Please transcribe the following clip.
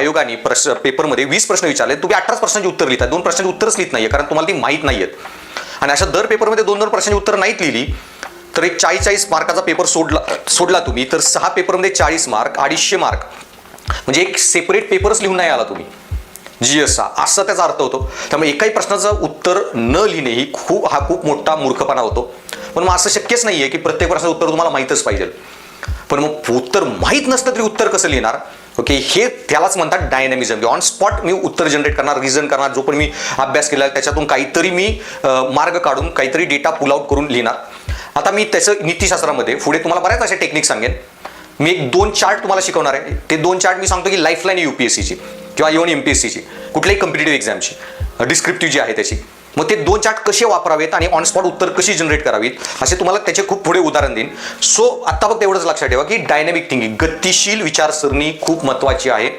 आयोगाने प्रश्न पेपरमध्ये वीस प्रश्न विचारले. तुम्ही अठराच प्रश्नांची उत्तर लिहिता दोन प्रश्नांची उत्तरच लिहित नाहीये कारण तुम्हाला ती माहीत नाहीयेत. आणि अशा दर पेपरमध्ये दोन दोन प्रश्नांची उत्तर नाहीत लिहिली तर एक चाळीस चाळीस मार्काचा पेपर सोडला सोडला तुम्ही तर सहा पेपरमध्ये चाळीस मार्क अडीचशे मार्क. म्हणजे एक सेपरेट पेपरच लिहून नाही आला तुम्ही. जी एस असा त्याचा अर्थ होतो. त्यामुळे एकाही प्रश्नाचं उत्तर न लिहिणे ही खूप हा खूप मोठा मूर्खपणा होतो. पण मग असं शक्यच नाही आहे की प्रत्येक प्रश्नाचं उत्तर तुम्हाला माहीतच पाहिजे. पण मग उत्तर माहीत नसतं तरी उत्तर कसं लिहिणार? ओके हे त्यालाच म्हणतात डायनॅमिझम ऑन स्पॉट मी उत्तर जनरेट करणार रिझन करणार जो पण मी अभ्यास केला त्याच्यातून काहीतरी मी मार्ग काढून काहीतरी डेटा पुल आउट करून लिहिणार. आता मी त्याचं नीतीशास्त्रामध्ये पुढे तुम्हाला बऱ्याच असे टेक्निक सांगेन. मी एक दोन चार्ट तुम्हाला शिकवणार आहे. ते दोन चार्ट मी सांगतो की लाईफलाईन यू पी एस सीची किंवा इव्हन एम पी एस सीची कुठल्याही कम्पिटेटिव्ह एक्झामची डिस्क्रिप्टिव्ह जी आहे त्याची. मग ते दोन चार्ट कसे वापरावेत आणि ऑन स्पॉट उत्तर कशी जनरेट करावीत असे तुम्हाला त्याचे खूप पुढे उदाहरण देईन. सो आत्ता फक्त एवढंच लक्षात ठेवा की डायनॅमिक थिंकिंग गतिशील विचारसरणी खूप महत्त्वाची आहे.